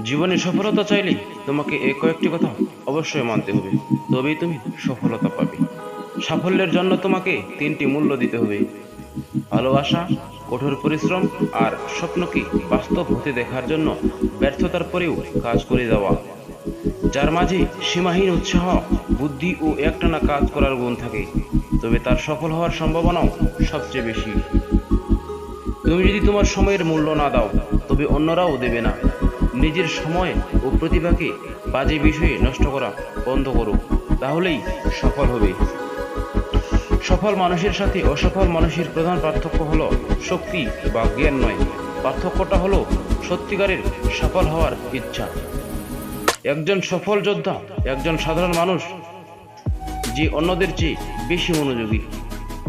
জীবনে সফলতা চাইলে তোমাকে এই কয়েকটি কথা অবশ্যই মানতে হবে। তবেই তুমি সফলতা পাবে। সাফল্যের জন্য তোমাকে তিনটি মূল্য দিতে হবে। ভালোবাসা, কঠোর পরিশ্রম আর স্বপ্নকে বাস্তব হতে দেখার জন্য ব্যর্থতার পরেও কাজ করে দেওয়া যার মাঝে সীমাহীন উৎসাহ, বুদ্ধি ও একটানা কাজ করার গুণ থাকে, তবে তার সফল হওয়ার সম্ভাবনাও সবচেয়ে বেশি। তুমি যদি তোমার সময়ের মূল্য না দাও, তবে অন্যরাও দেবে না। নিজের সময় ও প্রতিভাকে বাজে বিষয়ে নষ্ট করা বন্ধ করো তাহলেই সফল হবে। সফল মানুষের সাথে অসফল মানুষের প্রধান পার্থক্য হলো শক্তি বা জ্ঞান নয়। পার্থক্যটা হলো সত্যিকারের সফল হওয়ার ইচ্ছা। একজন সফল যোদ্ধা, একজন সাধারণ মানুষ, যে অন্যদের চেয়ে বেশি মনোযোগী।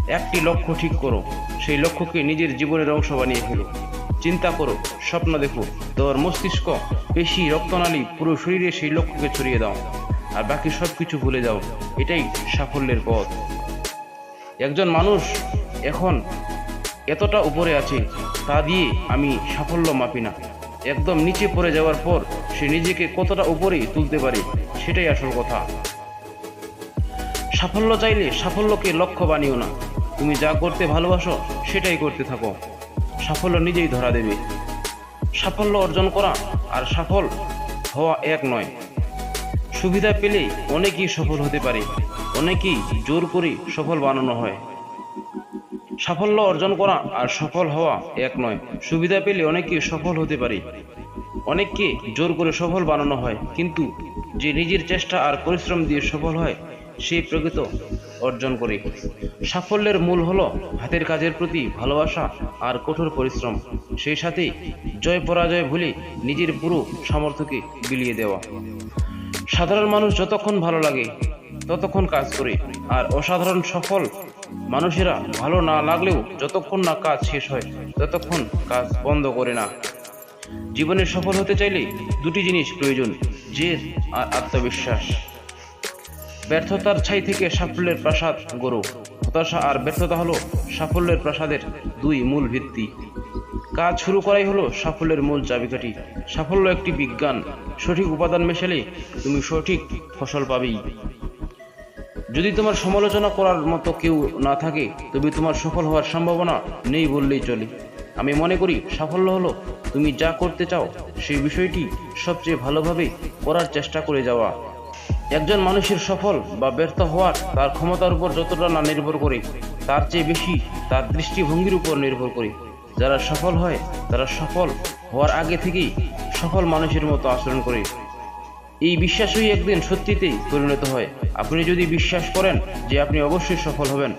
একটি লক্ষ্য ঠিক করো, সেই লক্ষ্যকে নিজের জীবনের অংশ বানিয়ে ফেলো। চিন্তা করো, স্বপ্ন দেখো। তোমার মস্তিষ্ক পেশি, রক্তনালী পুরো শরীরে সেই লক্ষ্যকে ছড়িয়ে দাও। আর বাকি সব কিছু ভুলে যাও। এটাই সাফল্যের পথ। একজন মানুষ এখন এতটা উপরে আছে, তা দিয়ে আমি সাফল্য মাপি না। একদম নিচে পড়ে যাওয়ার পর সে নিজেকে কতটা উপরে তুলতে পারে, সেটাই আসল কথা। সাফল্য চাইলে সাফল্যকে লক্ষ্য বানিও না। তুমি যা করতে ভালোবাসো, সেটাই করতে থাকো। সাফল্য নিজেই ধরা দেবে। সাফল্য অর্জন করা আর সফল হওয়া এক নয়। সুবিধা পেলে অনেকেই সফল হতে পারে, অনেকেই জোর করে সফল বানানো হয়। সাফল্য অর্জন করা আর সফল হওয়া এক নয়। সুবিধা পেলে অনেকেই সফল হতে পারে, অনেককে জোর করে সফল বানানো হয়। কিন্তু যে নিজের চেষ্টা আর পরিশ্রম দিয়ে সফল হয়, সে প্রকৃত অর্জন করে। সাফল্যের মূল হলো হাতের কাজের প্রতি ভালোবাসা আর কঠোর পরিশ্রম। সেই সাথে জয় পরাজয় ভুলে নিজের পুরো সামর্থ্যকে বিলিয়ে দেওয়া। সাধারণ মানুষ যতক্ষণ ভালো লাগে, ততক্ষণ কাজ করে। আর অসাধারণ সফল মানুষেরা ভালো না লাগলেও যতক্ষণ না কাজ শেষ হয়, ততক্ষণ কাজ বন্ধ করে না। জীবনে সফল হতে চাইলে দুটি জিনিস প্রয়োজন, জেদ আর আত্মবিশ্বাস। ব্যর্থতার ছাই থেকে সাফল্যের প্রাসাদ গড়ো। হতাশা আর ব্যর্থতা হলো সাফল্যের প্রাসাদের দুই মূল ভিত্তি। কাজ শুরু করাই হলো সাফল্যের মূল চাবিকাঠি। সাফল্য একটি বিজ্ঞান। সঠিক উপাদান মেশালে তুমি সঠিক ফসল পাবেই। যদি তোমার সমালোচনা করার মতো কেউ না থাকে, তবে তোমার সফল হওয়ার সম্ভাবনা নেই বললেই চলে। আমি মনে করি সাফল্য হলো তুমি যা করতে চাও, সেই বিষয়টি সবচেয়ে ভালোভাবে করার চেষ্টা করে যাওয়া। একজন মানুষের সফল বা ব্যর্থ হওয়ার তার ক্ষমতার উপর যতটা না নির্ভর করে, তার চেয়ে বেশি তার দৃষ্টিভঙ্গির উপর নির্ভর করে। যারা সফল হয়, তারা সফল হওয়ার আগে থেকেই সফল মানুষের মতো আচরণ করে। এই বিশ্বাসই একদিন সত্যিতেই পরিণত হয়। আপনি যদি বিশ্বাস করেন যে আপনি অবশ্যই সফল হবেন,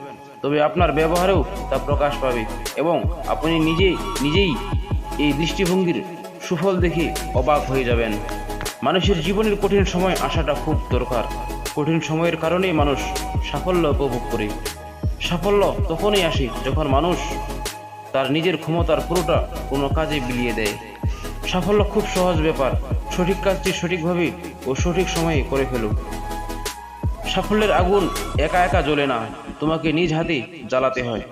তবে আপনার ব্যবহারেও তা প্রকাশ পাবে এবং আপনি নিজে নিজেই এই দৃষ্টিভঙ্গির সুফল দেখে অবাক হয়ে যাবেন। মানুষের জীবনের কঠিন সময় আসাটা খুব দরকার। কঠিন সময়ের কারণেই মানুষ সাফল্য উপভোগ করে। সাফল্য তখনই আসে যখন মানুষ তার নিজের ক্ষমতার পুরোটা কোনো কাজে বিলিয়ে দেয়। সাফল্য খুব সহজ ব্যাপার। সঠিক কাজটি সঠিকভাবে ও সঠিক সময়ে করে ফেলুক। সাফল্যের আগুন একা একা জ্বলে না। তোমাকে নিজ হাতে জ্বালাতে হয়।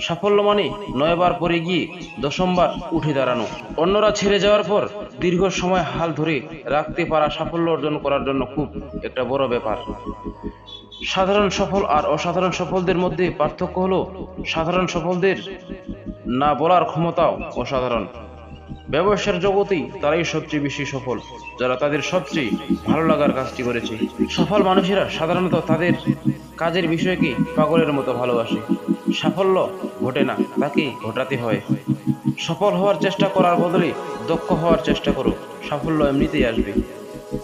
সাফল্য মানে নয়বার পরে গিয়ে দশমবার উঠে দাঁড়ানো। অন্যরা ছেড়ে যাওয়ার পর দীর্ঘ সময় হাল ধরে রাখতে পারা সাফল্য অর্জন করার জন্য খুব একটা বড় ব্যাপার। সাধারণ সফল আর অসাধারণ সফলদের মধ্যে পার্থক্য হলো, সাধারণ সফলদের না বলার ক্ষমতাও অসাধারণ। ব্যবসার জগতেই তারাই সবচেয়ে বেশি সফল, যারা তাদের সবচেয়ে ভালো লাগার কাজটি করেছে। সফল মানুষেরা সাধারণত তাদের কাজের বিষয়কে পাগলের মতো ভালোবাসে। সাফল্য ঘটে না, তাকে ঘটাতে হয়। সফল হওয়ার চেষ্টা করার বদলে দক্ষ হওয়ার চেষ্টা করো, সাফল্য এমনিতেই আসবে।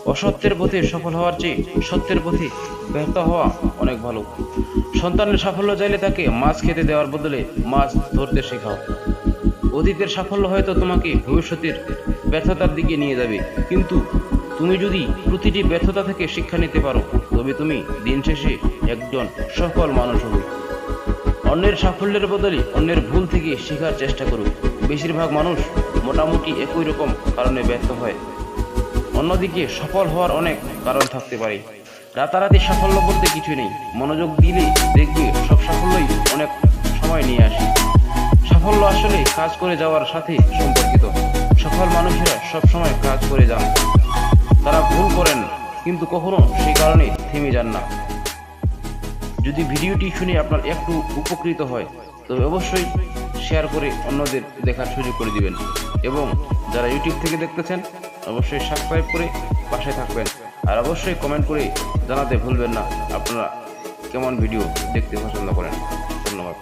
অসত্যের পথে সফল হওয়ার চেয়ে সত্যের পথে ব্যর্থ হওয়া অনেক ভালো। সন্তানের সাফল্য চাইলে তাকে মাছ খেতে দেওয়ার বদলে মাছ ধরতে শেখাও। অতীতের সাফল্য হয়তো তোমাকে ভবিষ্যতের ব্যর্থতার দিকে নিয়ে যাবে। কিন্তু তুমি যদি প্রতিটি ব্যর্থতা থেকে শিক্ষা নিতে পারো, তবে তুমি দিন শেষে একজন সফল মানুষ হবে। অন্যের সাফল্যের বদলে অন্যের ভুল থেকে শেখার চেষ্টা করুক বেশিরভাগ মানুষ মোটামুটি একই রকম কারণে ব্যর্থ হয়। অন্যদিকে সফল হওয়ার অনেক কারণ থাকতে পারে। রাতারাতি সাফল্য বলতে কিছু নেই। মনোযোগ দিলে দেখবে সব সাফল্যই অনেক সময় নিয়ে আসে। সাফল্য আসলে কাজ করে যাওয়ার সাথে সম্পর্কিত। সফল মানুষেরা সবসময় কাজ করে যান। তারা ভুল করেন, কিন্তু কখনো সেই কারণে থেমে যান না। যদি ভিডিওটি শুনে আপনার একটু উপকৃত হয়, তবে অবশ্যই শেয়ার করে অন্যদের দেখার সুযোগ করে দিবেন এবং যারা ইউটিউব থেকে দেখতেছেন, অবশ্যই সাবস্ক্রাইব করে পাশে থাকবেন। আর অবশ্যই কমেন্ট করে জানাতে ভুলবেন না, আপনারা কেমন ভিডিও দেখতে পছন্দ করেন। ধন্যবাদ।